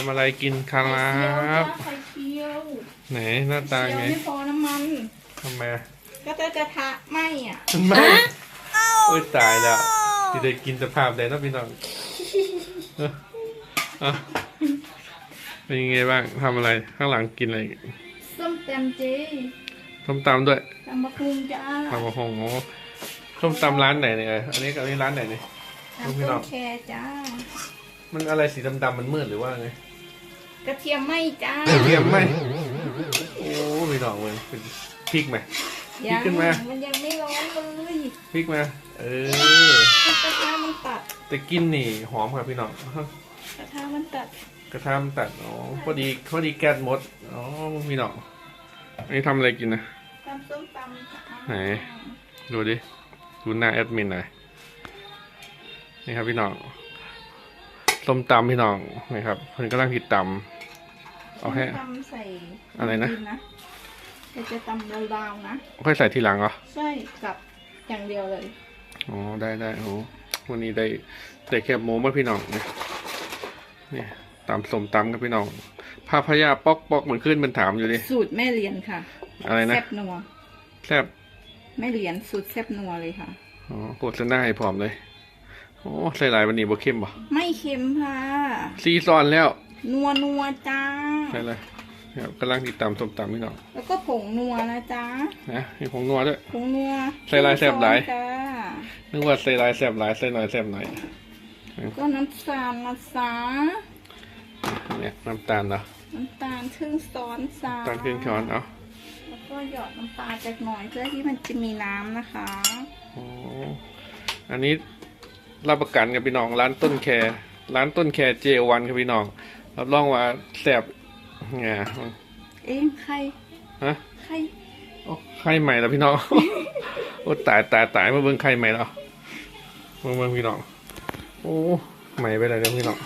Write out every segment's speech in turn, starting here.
ำอะไรกินครับไข่เจียวไหนหน้าตาไข่เจียวไงไม่พอน้ำมันทำไมอะก็จะกระทะไหมอะไม่โอ้ยตายแล้วที่ได้กินสภาพใดเนาะพี่น้องเออเอาเป็นยังไงบ้างทำอะไรข้างหลังกินอะไรส้มตำเจส้มตำด้วยตำมะคุงจ้าทำกระหงโอ้ส้มตำร้านไหนเนี่ยอันนี้กับอันนี้ร้านไหนเนี่ยตำพี่ต้น้องนแครจ้า มันอะไรสีดำๆมันมืดหรือว่าไง กระเทียมไหมจ้าเทียมไหมโอ้พี่น้องมันเป็นพริกไหมยัขึ้นมามันยังไม่ร้อนเลยพริกมา เออกระทะมันตัดแต่กินนี่หอมครับพี่น้อง กระทะมันตัด กระทำตัด อ๋อ พอดีพอดีแก๊สหมด อ๋อพี่น้องอันนี้ทำอะไรกินนะตำส้มตำจ้าไหน ดูดิ ดูหน้าแอดมินหน่อย นี่ครับพี่น้องส้มตำพี่น้องนี่ครับเพิ่นกำลังติดตำ เอาให้ตำใส่อะไรนะำนะแต่จะตำลาวๆนะค่อยใส่ทีหลังเหรอใช่กับอย่างเดียวเลยอ๋อได้ได้โอ้วันนี้ได้ได้แคบหมูมาพี่น้องเนี่ยนี่ตำส้มตำกับพี่น้องพาพยาป๊อกป๊อกเหมือนขึ้นมันถามอยู่ดิสูตรแม่เรียนค่ะ อะไรนะแซ่บนัวแซ่บแม่เรียนสูตรแซ่บนัวเลยค่ะอ๋อโฆษณาให้พร้อมเลยโอ้ใส่หลายวันนี้บ่เข้มบ่ไม่เค็มค่ะซีซอนแล้ว นัวนัวจ้าใส่เลยครับกำลังติดตามส้มตำพี่น้องแล้วก็ผงนัวนะจ้านะมีผงนัวด้วย ผงนัวใส่ลายแซ่บหลายจ้านึกว่าใส่หลายแซ่บหลายใส่หน่อยแซ่บหน่อยก็น้ำตาลนะจ้าเนี่ยน้ำตาลเนาะน้ำตาลครึ่งช้อนจ้าตาลครึ่งช้อนเอาแล้วก็หยอดน้ำปลาจากหน่อยเพื่อที่มันจะมีน้ำนะคะโอ้อันนี้รับประกันกับพี่น้องร้านต้นแคร์ร้านต้นแคร์เจวันครับพี่น้อง รับรองว่าแซ่บไงเอ๊ะใครฮะใครโอ้ไข่ใหม่แล้วพี่น้อง โอ้ตายตายตายมาเบิ่งไข่ใหม่แล้วมาเบิ่งพี่น้อง โอ้ใหม่ไปเลยเนี่ยพี่น้อง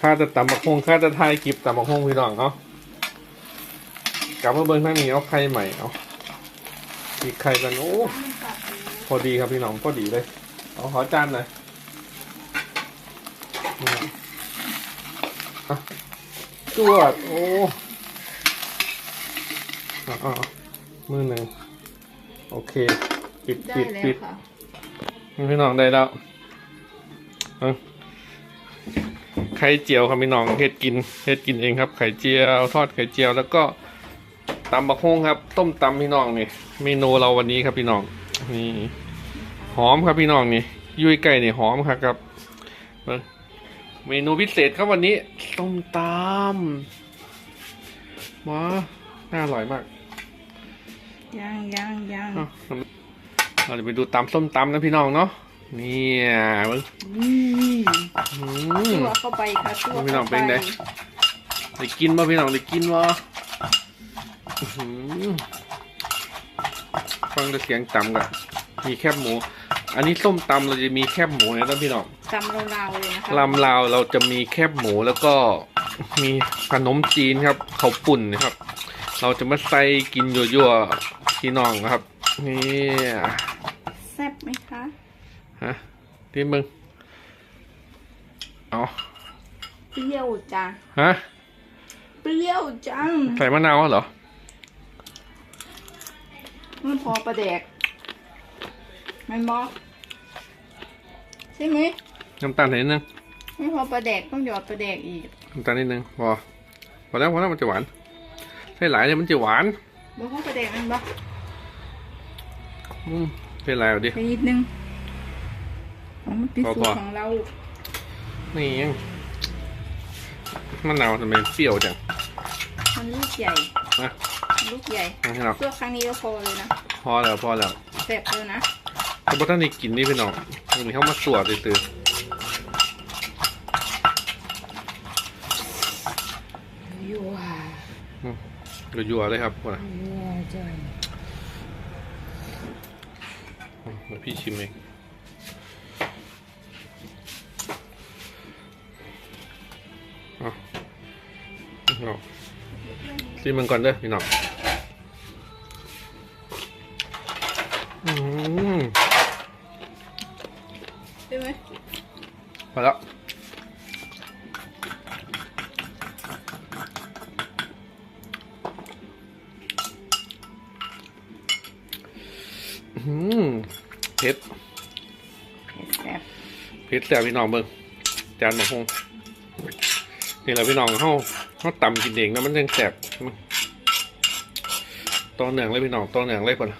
ข้าจะตำบักฮงข้าจะทายคลิปตำบักฮงพี่น้องเอากลับมาเบิ่งทางนี้เอาไข่ใหม่เอาอีกไข่กันโอ้มันตัดอยู่พอดีครับพี่น้องพอดีเลย เอาขอจานหน่อยนี่นะอะ จวด โอ้อาเอาเอามือหนึ่งโอเค ปิดได้ปิดแล้วปิดค่ะพี่น้องได้แล้วเอาไข่เจียวครับพี่น้องเฮ็ดกินเฮ็ดกินเองครับ ไข่เจียวทอดไข่เจียวแล้วก็ตำบักฮงครับ ต้มตำพี่น้องนี่เมนูเราวันนี้ครับพี่น้องนี่หอมครับพี่น้องนี่ยุ้ยไก่นี่หอมครับครับ เบิ่งเมนูพิเศษครับวันนี้ต้มตำว้าน่าอร่อยมากยังยังยังเอ้าเราจะไปดูตำส้มตำนะพี่น้องเนาะเนี่ยเบิ่งนี่อืม ตัวเข้าไปค่ะตัวพี่น้องเข้าเป็นไปไง ได้กินบ่พี่น้องได้กินบ่อื้อหือฟังแต่เสียงตำกับมีแคบหมู อันนี้ส้มตำเราจะมีแคบหมูนะท่านพี่น้องตำราวๆเลยนะคะลำลาวเราจะมีแคบหมูแล้วก็มีขนมจีนครับข้าวปุ่นนะครับ เราจะมาใส่กินยั่วๆพี่น้องนะครับนี่แซ่บไหมคะฮะที่มึงเอาเปรี้ยวจังฮะเปรี้ยวจังใส่มะนาวเหรอมันพอประแดกแมันบอก ใช่ไหมน้ำตาลนิดนึงไม่พอประแดกต้องหยอดประแดกอีกน้ำตาลนิดนึงพอพอแล้วพอแล้วมันจะหวานใส่หลายเนี่ยมันจะหวานบอกว่าประแดกมันบอกอืมใส่หลายเอาดิไปนิดนึงอ๋อมันเป็นพอสูพตอรของเรานี่ยังมะนาวทำไมเปรี้ยวจังมันลูกใหญ่นะลูกใหญ่นะพี่น้องตัวครั้งนี้ก็พอเลยนะ พอแล้วพอแล้วแซ่บเลยนะ ถ้าพวกท่านนี่กินนี่พี่น้องมันเข้ามาสวดตื่นยัวๆยั่วๆเลยครับพวกน่ะยัวจังอืมเดี๋ยวพี่ชิมเองเอาเอาชิมมันก่อนเด้อพี่น้องอืม พอแล้วเผ็ดเผ็ดแซ่บพี่น้องเบิ้งจานหมูหงนี่แหละพี่น้องเขาเขาต่ำกินเองนะมันยังแซ่บต้อเนืองเลยพี่น้องต้อเนืองเลยก่อน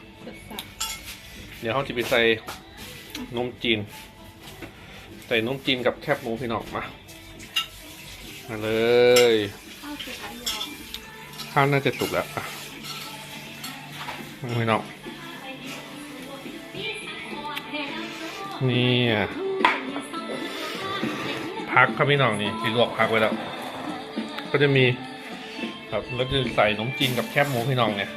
เดี๋ยวเขาจะไปใส่นมจีน ใส่นมจีนกับแคบหมูพี่น้องมา มาเลยข้าวน่าจะสุกแล้วพี่น้องนี่พักครับพี่น้องนี่ที่ลวกพักไว้แล้ว ก็จะมีครับแล้วจะใส่นมจีนกับแคบหมูพี่น้องเนี่ย